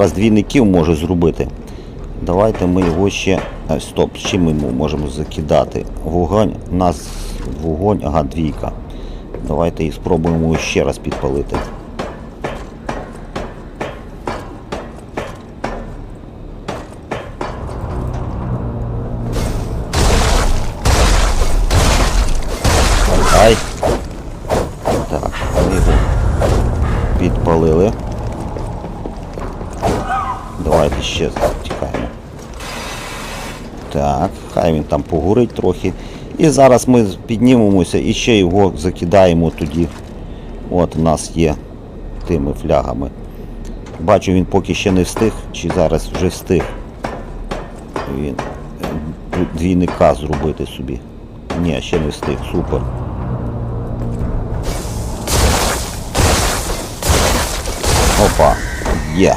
зараз двійників може зробити. Давайте ми його ще. е, Стоп, з ми йому можемо закидати? Вогонь. У нас вогонь, ага, двійка. Давайте і спробуємо ще раз підпалити. Ай. Так, ми його підпалили. Давайте ще тікаємо. Так, хай він там погорить трохи. І зараз ми піднімемося і ще його закидаємо тоді. От у нас є тими флягами. Бачу, він поки ще не встиг, чи зараз вже встиг. Він е, двійника зробити собі. Ні, ще не встиг, супер. Опа, є.